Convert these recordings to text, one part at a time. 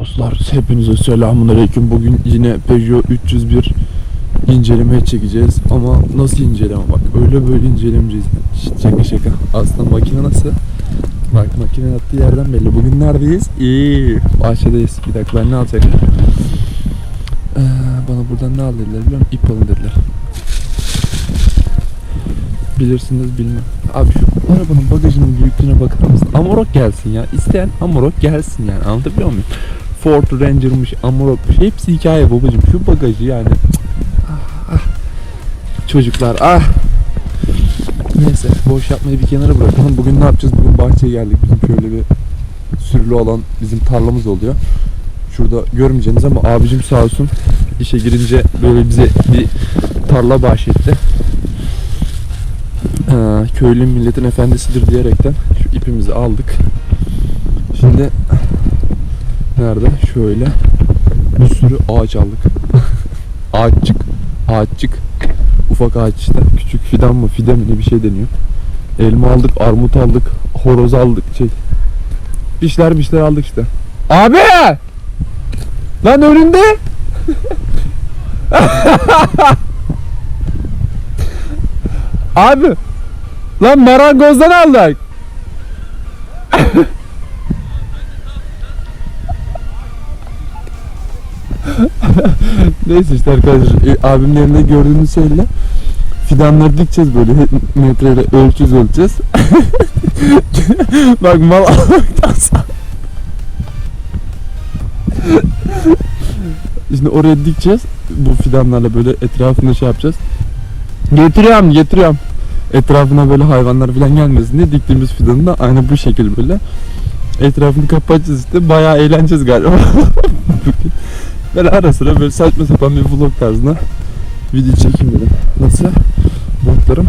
Dostlar hepinize selamun aleyküm. Bugün yine Peugeot 301 inceleme çekeceğiz. Ama nasıl inceleme bak öyle böyle incelemeyeceğiz. Şaka şaka. Aslında makine nasıl? Bak makine yattığı yerden belli. Bugün neredeyiz? İyi. Bahçedeyiz. Bir dakika ben ne alacaktım? Ee, bana buradan ne al dediler biliyor musun? İp alın dediler. Bilirsiniz bilmem. Abi şu arabanın bagajının büyüklüğüne bakar mısın? Amarok gelsin ya. İsteyen Amarok gelsin yani. Anlatabiliyor muyum? Ford Ranger'mış, Amarok'muş. Hepsi hikaye babacım. Şu bagajı yani. Ah, ah. Çocuklar ah. Neyse boş yapmayı bir kenara bırakalım. Bugün ne yapacağız? Bugün bahçeye geldik. Bizim şöyle bir sürülü olan bizim tarlamız oluyor. Şurada görmeyeceğiniz ama abicim sağ olsun işe girince böyle bize bir tarla bahşetti. Ee, köylü milletin efendisidir diyerekten şu ipimizi aldık. Şimdi nerede? Şöyle bir sürü ağaç aldık. Ağaççık, ağaççık. Ufak ağaç işte. Küçük fidan mı, fide mi ne bir şey deniyor. Elma aldık, armut aldık, horoz aldık, şey. Bişler bişler aldık işte. Abi! Lan önünde! Abi! Lan marangozdan aldık. Neyse işte arkadaşlar e, abimin elinde gördüğünüz şeyle fidanları dikeceğiz böyle metreyle ölçüz ölçeceğiz. Bak mal almaktan Şimdi oraya dikeceğiz. Bu fidanlarla böyle etrafında şey yapacağız. Getiriyorum, getiriyorum. Etrafına böyle hayvanlar falan gelmesin diye diktiğimiz fidanı da aynı bu şekilde böyle etrafını kapatacağız işte. Bayağı eğleneceğiz galiba. Böyle ara sıra böyle saçma sapan bir vlog tarzında video çekeyim dedim. Nasıl? Botlarım.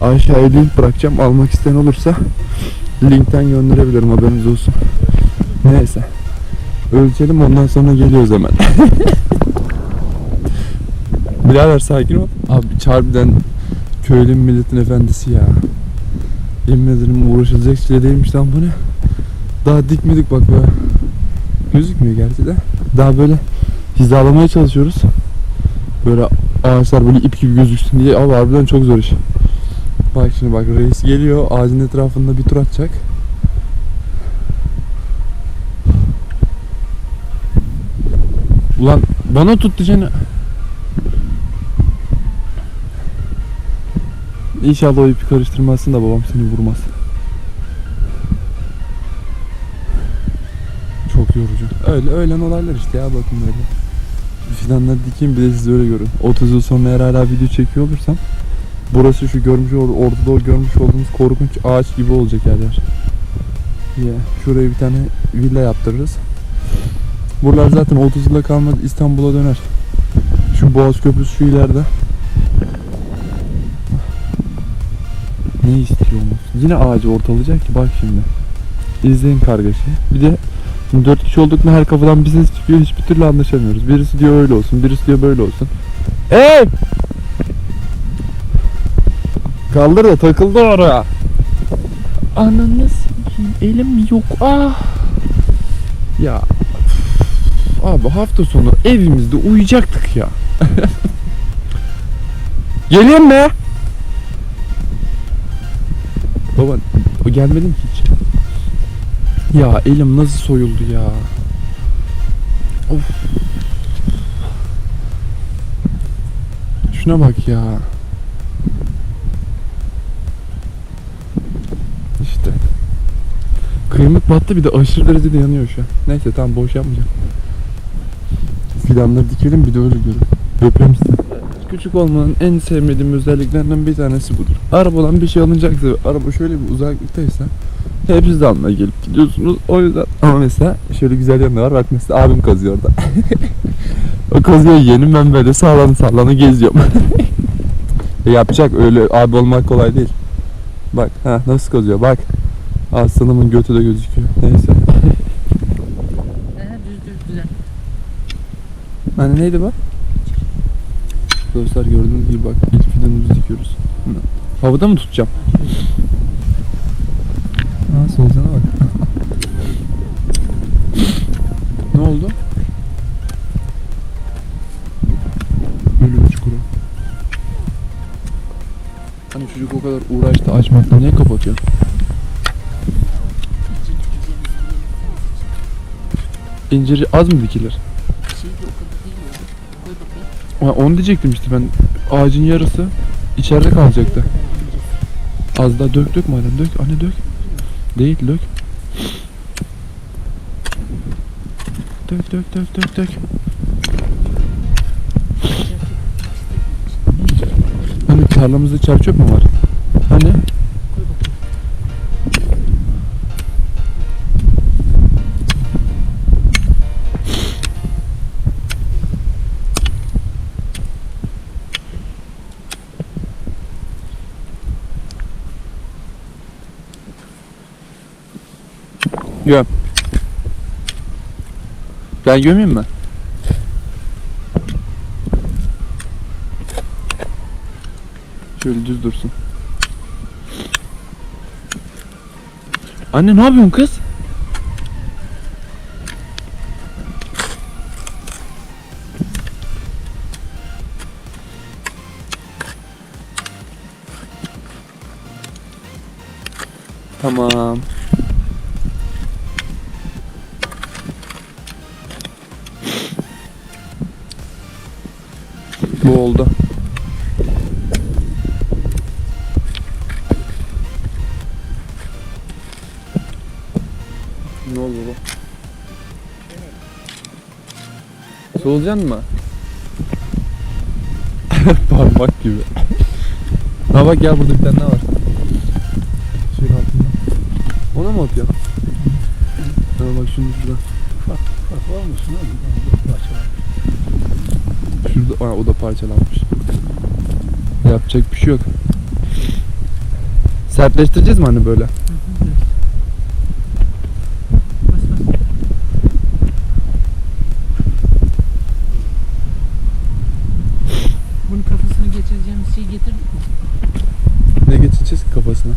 Aşağıya link bırakacağım. Almak isteyen olursa linkten gönderebilirim haberiniz olsun. Neyse. Ölçelim ondan sonra geliyoruz hemen. Birader sakin ol. Abi harbiden köylü milletin efendisi ya. Yemin ederim uğraşılacak şey değilmiş lan bu ne? Daha dikmedik bak be. Gözükmüyor gerçi de. Daha böyle hizalamaya çalışıyoruz. Böyle ağaçlar böyle ip gibi gözüksün diye. Abi harbiden çok zor iş. Bak şimdi bak reis geliyor ağacın etrafında bir tur atacak. Ulan bana tut diyeceğine. İnşallah o ipi karıştırmazsın da babam seni vurmaz. Çok yorucu. Öyle öğlen olaylar işte ya bakın böyle. Fidanları dikeyim bir de siz öyle görün. 30 yıl sonra eğer hala video çekiyor olursam burası şu görmüş ortada o görmüş olduğumuz korkunç ağaç gibi olacak her yer. Ya şuraya bir tane villa yaptırırız. Buralar zaten 30 yıla kalmadı İstanbul'a döner. Şu Boğaz Köprüsü şu ileride. Ne istiyorsunuz? Yine ağacı ortalayacak ki bak şimdi. İzleyin kargaşayı. Bir de şimdi dört kişi olduk mu her kafadan bir ses çıkıyor hiçbir türlü anlaşamıyoruz. Birisi diyor öyle olsun, birisi diyor böyle olsun. Hey! Kaldır da takıldı oraya. Ananı sikeyim elim yok ah. Ya üf, abi hafta sonu evimizde uyuyacaktık ya. Geleyim mi? Baba o gelmedin ki hiç. Ya elim nasıl soyuldu ya. Of. Şuna bak ya. İşte. Kıymık battı bir de aşırı derecede yanıyor şu an. Neyse tamam boş yapmayacağım. Fidanları dikelim bir de öyle görün. Öpüyorum sizi. Küçük olmanın en sevmediğim özelliklerinden bir tanesi budur. Arabadan bir şey alınacaksa araba şöyle bir uzaklıktaysa hep siz almaya gelip gidiyorsunuz. O yüzden ama mesela şöyle güzel yanı var. Bak mesela abim kazıyor orada. o kazıyor yeğenim ben böyle sağlanı sağlanı geziyorum. E Yapacak öyle abi olmak kolay değil. Bak ha nasıl kazıyor bak. Aslanımın götü de gözüküyor. Neyse. Hani neydi bu? Dostlar gördüğünüz gibi bak ilk fidanımızı dikiyoruz. Havada mı tutacağım? Ha solucana bak. ne oldu? Ölüm çukuru. Hani çocuk o kadar uğraştı açmakla niye kapatıyor? İncir az mı dikilir? Ha, onu diyecektim işte ben. Ağacın yarısı içeride kalacaktı. Az daha dök dök madem dök. Anne dök. Değil dök. Dök dök dök dök dök. Hani tarlamızda çer çöp mü var? Göm. Ben gömeyim mi? Şöyle düz dursun. Anne ne yapıyorsun kız? Tamam. Bu oldu. Ne oldu bu? Solucan mı? Parmak gibi. Ha bak ya burada bir tane daha var. Şeyin altında. Ona mı atıyor? Ha bak şimdi şurada. Bak var mısın oğlum? Aa, o da parçalanmış. Yapacak bir şey yok. Sertleştireceğiz mi hani böyle? Bunun kafasını geçireceğimiz şeyi getirdik mi? Ne geçeceğiz ki kafasına?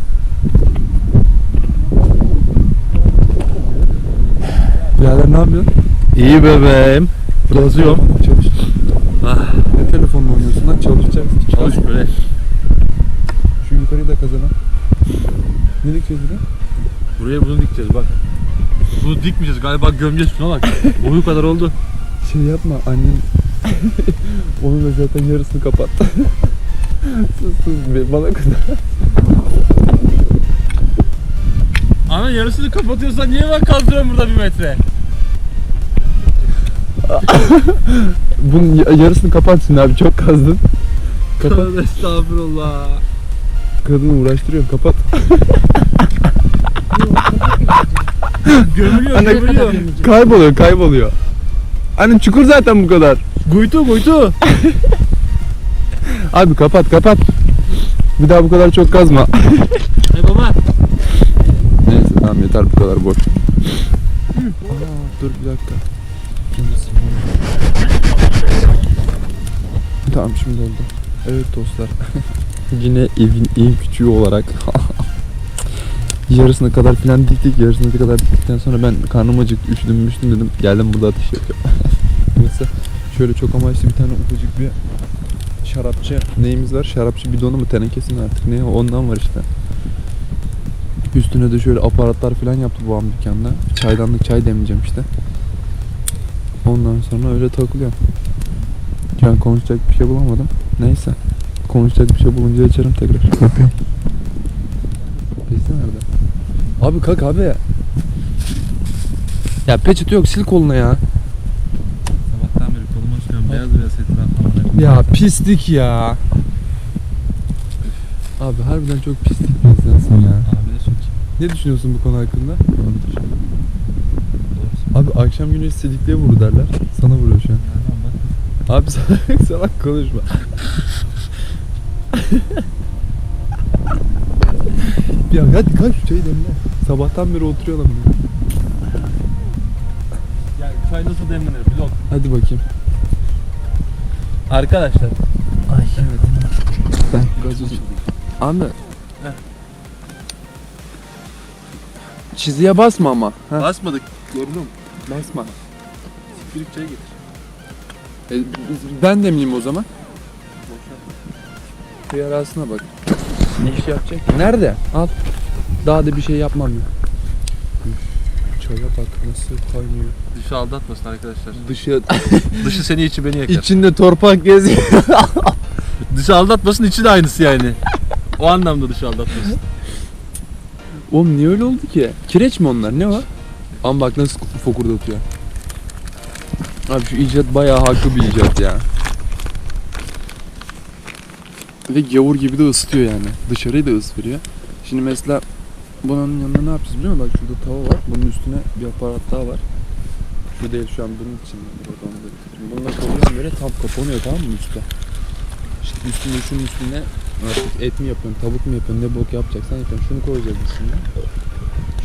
Birader ne yapıyorsun? İyi bebeğim. Yazıyorum. Çalış. Çalışacaksın. Çalış böyle. Şu yukarıyı da kazana. Ne dikeceğiz buraya? Buraya bunu dikeceğiz bak. Bunu dikmeyeceğiz galiba gömeceğiz şuna bak. Boyu kadar oldu. Şey yapma annen onun da zaten yarısını kapat. sus sus be, bana kadar. Ana yarısını kapatıyorsan niye ben kazdırıyorum burada bir metre? Bunun ya- yarısını kapat şimdi abi çok kazdın. Kapat. Tövbe estağfurullah. Kadını uğraştırıyorum kapat. Gömülüyor Anne- gömülüyor. Kayboluyor kayboluyor. Anne çukur zaten bu kadar. Guytu guytu. Abi kapat kapat. Bir daha bu kadar çok kazma. Hey baba. Neyse tamam yeter bu kadar boş. Aa, dur bir dakika. Tamam şimdi oldu. Evet dostlar. Yine evin en küçüğü olarak yarısına kadar filan diktik. Yarısına kadar diktikten sonra ben karnım acıktı, üşüdüm müştüm dedim. Geldim burada ateş yakıyorum. Neyse şöyle çok amaçlı bir tane ufacık bir şarapçı neyimiz var? Şarapçı bidonu mu tenekesi mi artık ne ondan var işte. Üstüne de şöyle aparatlar falan yaptı bu am dükkanda. Çaydanlık çay demleyeceğim işte. Ondan sonra öyle takılıyorum. Şu an konuşacak bir şey bulamadım. Neyse. Konuşacak bir şey bulunca açarım tekrar. Yapıyorum. Bezi nerede? Abi kalk abi. Ya peçete yok sil koluna ya. Sabahtan beri koluma sürüyorum beyaz beyaz etrafıma. Ya pislik ya. Abi harbiden çok pislik bir insansın ya. Abi de çok Ne düşünüyorsun bu konu hakkında? Abi akşam güneş sidikliğe vurdu derler. Sana vuruyor şu an. Bak. Abi salak salak konuşma. ya hadi şu çayı demle. Sabahtan beri oturuyor adam ya. Çay nasıl demlenir blok. Hadi bakayım. Arkadaşlar. Ay. Evet. Ben gazoz. Abi. Çiziye basma ama. Ha, Basmadık. gördüm. Basma. elektrik çayı getir. E, ben demleyeyim o zaman. Bir arasına bak. Ne iş yapacak? Nerede? Al. Daha da bir şey yapmam ya. Çaya bak nasıl kaynıyor. Dışı aldatmasın arkadaşlar. Dışı Dışı seni içi beni yakar. içinde torpak geziyor. Dışı aldatmasın içi de aynısı yani. O anlamda dışı aldatmasın. Oğlum niye öyle oldu ki? Kireç mi onlar? Ne o? Ama bak nasıl fokurdatıyor. Abi şu icat bayağı haklı bir icat ya. Ve gavur gibi de ısıtıyor yani. Dışarıyı da ısıtıyor. Şimdi mesela bunun yanında ne yapacağız biliyor musun? Bak şurada tava var. Bunun üstüne bir aparat daha var. Şu değil şu an bunun için. Bununla koyuyorum böyle tam kapanıyor tamam mı üstte? İşte üstüne şunun üstüne artık et mi yapıyorsun, tavuk mu yapıyorsun, ne bok yapacaksan yapıyorsun. Şunu koyacağız üstüne.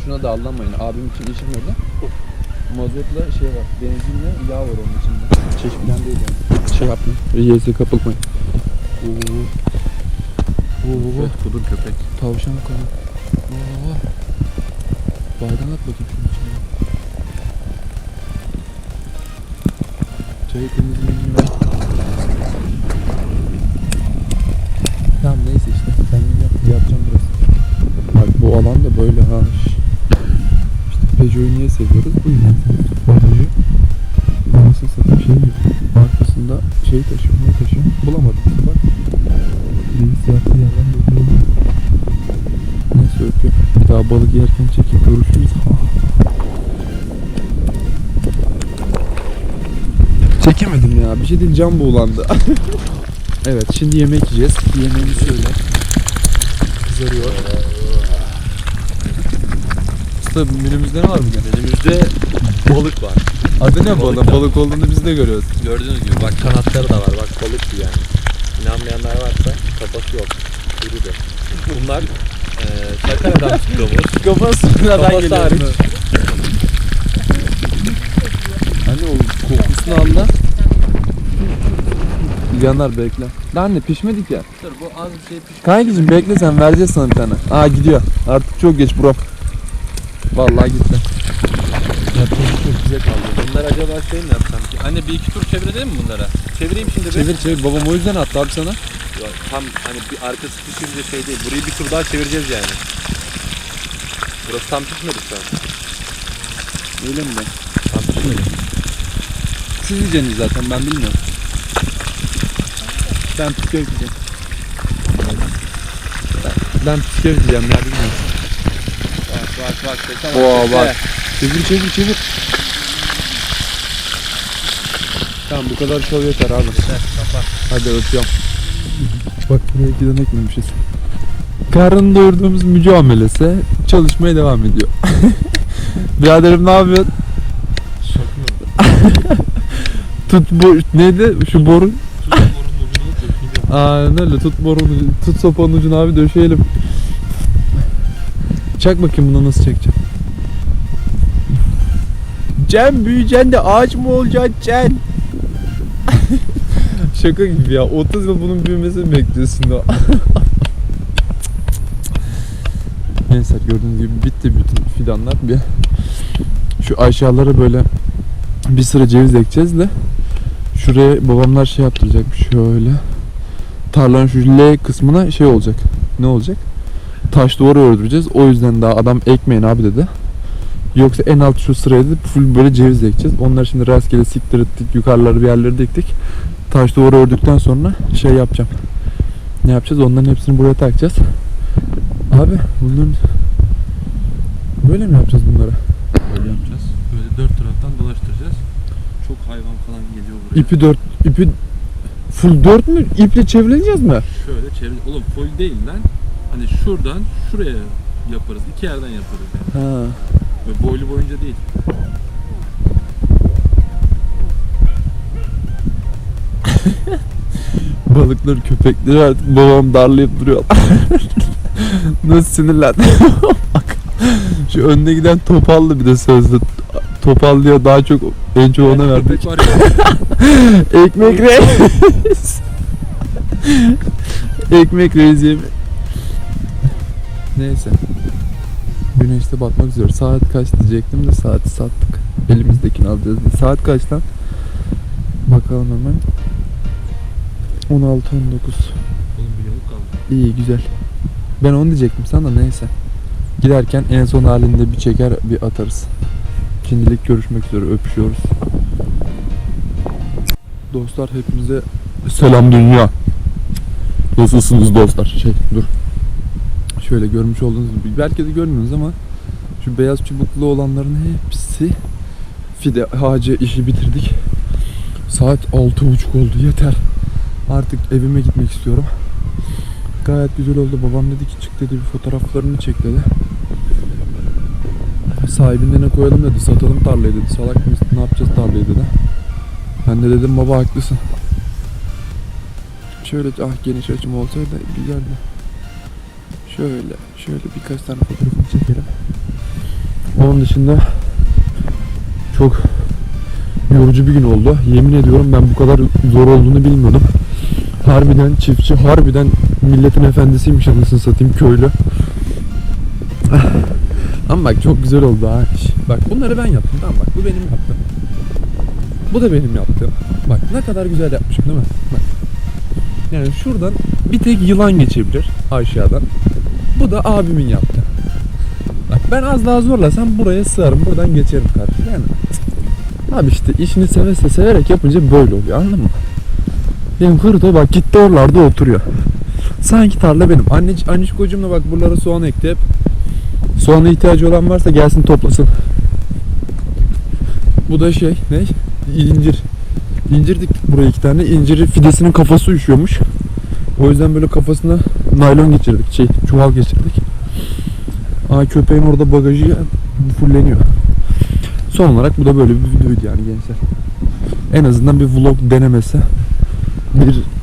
Şuna da allamayın. Abim için işim orada. Mazotla şey var, benzinle yağ var onun içinde. Çeşitlen değil yani. Şey yapmayın. Yiyese kapılmayın. Oo. Oo. Kudur köpek. Tavşan kanı. Oo. Baydan at bakayım şunun içine. Çayı temizleyin. Tamam neyse işte. Ben yap, yapacağım biraz. Bak bu alan da böyle ha. Peugeot'u niye seviyoruz? Bu yüzden. Bagajı. Anasını satayım şey gibi. Arkasında şey taşıyor. Ne taşıyor? Bulamadım. Bak. Yaptığı yerden böyle Neyse öpüyorum. Bir daha balık yerken çekip görüşürüz. Çekemedim ya. Bir şey değil can buğulandı. evet şimdi yemek yiyeceğiz. Yemeğimiz şöyle. Kızarıyor. Usta menümüzde ne var bugün? Elimizde balık var. Adı ne Balık da. Balık olduğunu biz de görüyoruz. Gördüğünüz gibi bak kanatları da var. Bak balık bu yani. İnanmayanlar varsa kafası yok. Biri de. Bunlar Sakarya'dan çıktığımız Kafası sıfırdan Kafası geliyor. hariç. Anne o kokusunu anla. Yanar bekle. Lan anne pişmedik ya. Dur bu az bir şey piş. Kankacım bekle sen vereceğiz sana bir tane. Aa gidiyor. Artık çok geç bro. Vallahi gitti. Çok güzel kaldı. Bunlar acaba şey mi yapsam ki? Anne bir iki tur çevirelim mi bunlara? Çevireyim şimdi bir. Çevir çevir babam o yüzden attı abi sana. Ya Tam hani bir arkası pişince şey değil. Burayı bir tur daha çevireceğiz yani. Burası tam pişmedi şu an. Öyle mi ben? Tam pişmedi. Siz yiyeceksiniz zaten ben bilmiyorum. Ben püsküv yiyeceğim. Ben, ben püsküv yiyeceğim ya bilmiyorum. Bak bak Oo, bak. Çevir çevir çevir. Tamam bu kadar şov yeter abi. Yeter, kapat. Hadi öpüyorum. Bak buraya giden ekmemişiz. Karnını doyurduğumuz mücamelesi çalışmaya devam ediyor. Biraderim ne yapıyorsun? Tut bu neydi şu boru? Aynen öyle tut borunu tut sopanın ucunu abi döşeyelim. Çak bakayım bunu nasıl çekeceğim. Cem büyüyeceksin de ağaç mı olacaksın Cem? Şaka gibi ya 30 yıl bunun büyümesini bekliyorsun da. Neyse gördüğünüz gibi bitti bütün fidanlar. Bir şu aşağılara böyle bir sıra ceviz ekeceğiz de şuraya babamlar şey yaptıracak şöyle tarlanın şu L kısmına şey olacak. Ne olacak? Taş duvarı ördüreceğiz. O yüzden daha adam ekmeyin abi dedi. Yoksa en alt şu sıraya da full böyle ceviz ekeceğiz. Onlar şimdi rastgele siktir ettik. Yukarıları bir yerleri diktik. Taş duvarı ördükten sonra şey yapacağım. Ne yapacağız? Onların hepsini buraya takacağız. Abi bunların böyle mi yapacağız bunları? Böyle yapacağız. Böyle dört taraftan dolaştıracağız. Çok hayvan falan geliyor buraya. İpi dört, ipi full dört mü? İple çevireceğiz mi? Şöyle çevir. Oğlum full değil lan. Hani şuradan şuraya yaparız. İki yerden yaparız yani. Ha. Böyle boylu boyunca değil. Balıkları, köpekleri artık babam darlayıp duruyor. Nasıl sinirlendi. Bak. Şu önde giden topallı bir de sözlü. Topallıya daha çok en çok ona verdik. Köpek var ya. Ekmek reis. Ekmek reis yemi. Neyse. Güneşte batmak üzere. Saat kaç diyecektim de saati sattık. Elimizdekini alacağız diye. Saat kaç lan? Bakalım hemen. 16 19. Oğlum bir yamuk kaldı. İyi güzel. Ben onu diyecektim sana da neyse. Giderken en son halinde bir çeker bir atarız. Şimdilik görüşmek üzere öpüşüyoruz. Dostlar hepinize selam dünya. Nasılsınız dostlar? Şey dur. Şöyle görmüş olduğunuz gibi belki de görmüyorsunuz ama şu beyaz çubuklu olanların hepsi fide ağacı işi bitirdik. Saat altı buçuk oldu yeter. Artık evime gitmek istiyorum. Gayet güzel oldu. Babam dedi ki çık dedi bir fotoğraflarını çek dedi. Sahibinden ne koyalım dedi. Satalım tarlayı dedi. Salak mıyız? Ne yapacağız tarlayı dedi. Ben de dedim baba haklısın. Şöyle ah geniş açım olsaydı güzeldi. Şöyle şöyle birkaç tane fotoğrafını çekelim. Onun dışında çok yorucu bir gün oldu. Yemin ediyorum ben bu kadar zor olduğunu bilmiyordum. Harbiden çiftçi, harbiden milletin efendisiymiş anasını satayım köylü. Ama bak çok güzel oldu ha. Bak bunları ben yaptım tamam bak bu benim yaptım. Bu da benim yaptığım. Bak ne kadar güzel yapmışım değil mi? Bak. Yani şuradan bir tek yılan geçebilir aşağıdan. Bu da abimin yaptı. Bak ben az daha zorlasam buraya sığarım. Buradan geçerim karşı. Yani Abi işte işini seve seve severek yapınca böyle oluyor anladın mı? Benim hırda bak gitti oralarda oturuyor. Sanki tarla benim. Anne, anneciğim bak buralara soğan ekti hep. Soğana ihtiyacı olan varsa gelsin toplasın. Bu da şey ne? İncir. İncir diktik buraya iki tane. İnciri fidesinin kafası üşüyormuş. O yüzden böyle kafasına naylon geçirdik. Şey çuval geçirdik. Aa köpeğin orada bagajı fulleniyor. Son olarak bu da böyle bir videoydu yani gençler. En azından bir vlog denemesi.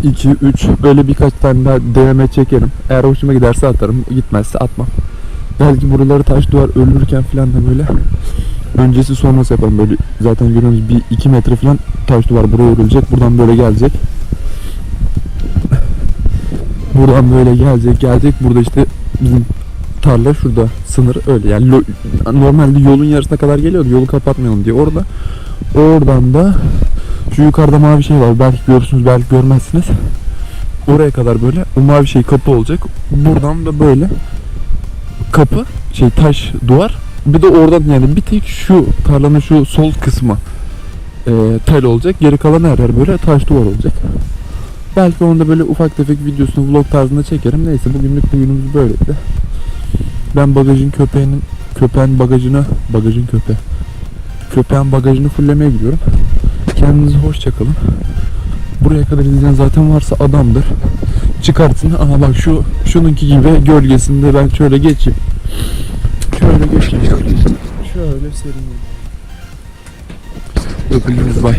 1, 2, 3 böyle birkaç tane daha deneme çekerim. Eğer hoşuma giderse atarım. Gitmezse atmam. Belki buraları taş duvar ölürken falan da böyle öncesi sonrası yaparım. Böyle zaten görüyorsunuz bir 2 metre falan taş duvar buraya örülecek. Buradan böyle gelecek. Buradan böyle gelecek gelecek. Burada işte bizim tarla şurada. Sınır öyle. Yani lo- normalde yolun yarısına kadar geliyordu. Yolu kapatmayalım diye. Orada oradan da şu yukarıda mavi şey var. Belki görürsünüz belki görmezsiniz. Oraya kadar böyle o mavi şey kapı olacak. Buradan da böyle kapı şey taş duvar. Bir de oradan yani bir tek şu tarlanın şu sol kısmı e, tel olacak. Geri kalan her yer böyle taş duvar olacak belki onda böyle ufak tefek videosunu vlog tarzında çekerim neyse bugünlük bugünümüz böyleydi ben bagajın köpeğinin köpeğin bagajını bagajın köpeği köpeğin bagajını fullemeye gidiyorum. Kendinize hoşça kalın. Buraya kadar izleyen zaten varsa adamdır. Çıkartsın. Aha bak şu şununki gibi gölgesinde ben şöyle geçeyim. Şöyle geçeyim. Şöyle sereyim. Öpüldünüz bay.